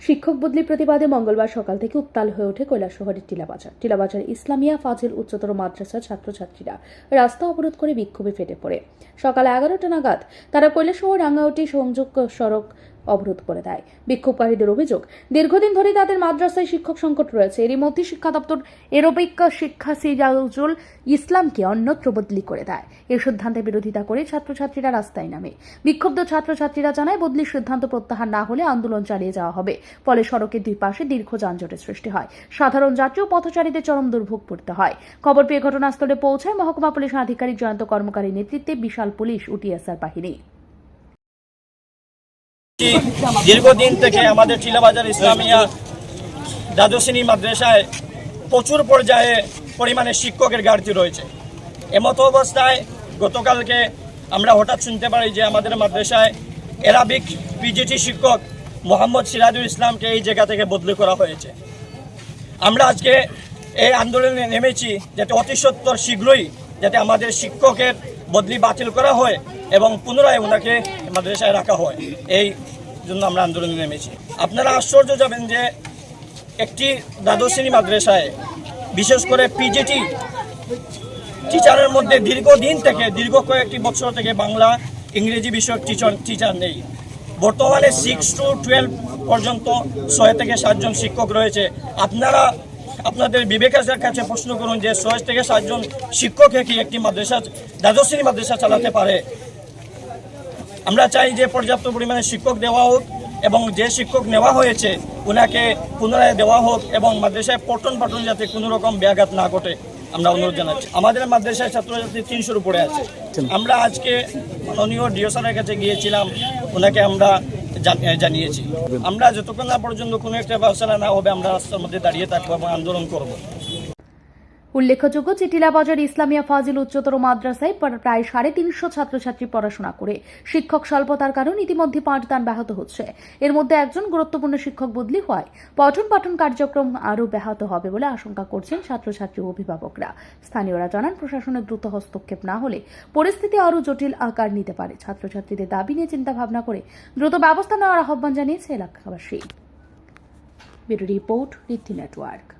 শিক্ষক বদলি প্রতিবাদে মঙ্গলবার সকাল থেকে উত্তাল হয়ে ওঠে কৈলাসহরের টিলাবাজার। টিলাবাজার ইসলামিয়া ফাজিল উচ্চতর মাদ্রাসার ছাত্রছাত্রীরা রাস্তা অবরোধ করে বিক্ষোভে ফেটে পড়ে। সকাল এগারোটা নাগাদ তারা কৈলাসহর রাঙ্গাউটি সংযোগ সড়ক অবরোধ করে দেয়। বিক্ষোভকারীদের অভিযোগ, দীর্ঘদিন ধরে তাদের মাদ্রাসায় শিক্ষক সংকট রয়েছে। এরই মধ্যে শিক্ষা দপ্তর এরোবিক শিক্ষা সিরাজুল ইসলামকে অন্যত্র বদলি করে দেয়। এই সিদ্ধান্তের বিরোধিতা করে ছাত্রছাত্রীরা রাস্তায় নামে। বিক্ষুব্ধ ছাত্রছাত্রীরা জানায় বদলির সিদ্ধান্ত প্রত্যাহার না হলে আন্দোলন চালিয়ে যাওয়া হবে। ফলে সড়কের দুই পাশে দীর্ঘ যানজটের সৃষ্টি হয়। সাধারণ যাত্রী ও পথচারীদের চরম দুর্ভোগ পড়তে হয়। খবর পেয়ে ঘটনাস্থলে পৌঁছায় মহকুমা পুলিশ আধিকারিক জয়ন্ত কর্মকারীর নেতৃত্বে বিশাল পুলিশ ও টিএসআর বাহিনী। দীর্ঘদিন থেকে আমাদের টিলাবাজার ইসলামিয়া দ্বাদশিনী মাদ্রাসায় প্রচুর পর্যায়ে পরিমাণে শিক্ষকের ঘাটতি রয়েছে। এমতো অবস্থায় গতকালকে আমরা হঠাৎ শুনতে পারি যে আমাদের মাদ্রাসায় এরাবিক পিজিটি শিক্ষক মোহাম্মদ সিরাজুল ইসলামকে এই জায়গা থেকে বদলি করা হয়েছে। আমরা আজকে এই আন্দোলনে নেমেছি যাতে অতি সত্বর শীঘ্রই যাতে আমাদের শিক্ষকের বদলি বাতিল করা হয় এবং পুনরায় ওনাকে মাদ্রাসায় রাখা হয়। এই জন্য আমরা আন্দোলনে নেমেছি। আপনারা আশ্চর্য যাবেন যে একটি দ্বাদশ শ্রেণি মাদ্রাসায় বিশেষ করে পিজিটি টিচারের মধ্যে দীর্ঘদিন থেকে, দীর্ঘ কয়েকটি বছর থেকে বাংলা ইংরেজি বিষয়ক টিচার টিচার নেই। বর্তমানে সিক্স টু টুয়েলভ পর্যন্ত ছয় থেকে সাতজন শিক্ষক রয়েছে। আপনারা আপনাদের বিবেকের কাছে প্রশ্ন করুন যে ছয় থেকে সাতজন শিক্ষকে কি একটি মাদ্রাসা দ্বাদশ শ্রেণি মাদ্রাসা চালাতে পারে। আমরা চাই যে পর্যাপ্ত পরিমাণে শিক্ষক দেওয়া হোক এবং যে শিক্ষক নেওয়া হয়েছে ওনাকে পুনরায় দেওয়া হোক এবং মাদ্রাসায় পঠন পাঠন যাতে কোনো রকম ব্যাঘাত না ঘটে আমরা অনুরোধ জানাচ্ছি। আমাদের মাদ্রাসায় ছাত্রছাত্রী তিনশোর উপরে আছে। আমরা আজকে মাননীয় ডিও স্যারের কাছে গিয়েছিলাম ওনাকে আমরা জানিয়েছি। আমরা যতক্ষণ না পর্যন্ত কোনো একটা ব্যবস্থা না হবে, আমরা রাস্তার মধ্যে দাঁড়িয়ে থাকব এবং আন্দোলন করব। উল্লেখযোগ্য যে টিলাবাজার ইসলামিয়া ফাজিল উচ্চতর মাদ্রাসায় প্রায় সাড়ে তিনশো ছাত্রছাত্রী পড়াশোনা করে। শিক্ষক স্বল্পতার কারণে ইতিমধ্যে পাঠদান ব্যাহত হচ্ছে। এর মধ্যে একজন গুরুত্বপূর্ণ শিক্ষক বদলি হয় পঠন পাঠন কার্যক্রম আরও ব্যাহত হবে বলে আশঙ্কা করছেন ছাত্রছাত্রী ও অভিভাবকরা। স্থানীয়রা জানান, প্রশাসনের দ্রুত হস্তক্ষেপ না হলে পরিস্থিতি আরও জটিল আকার নিতে পারে। ছাত্রছাত্রীদের দাবি নিয়ে চিন্তা ভাবনা করে দ্রুত ব্যবস্থা নেওয়ার আহ্বান জানিয়েছে এলাকাবাসী। Report Riddhi network.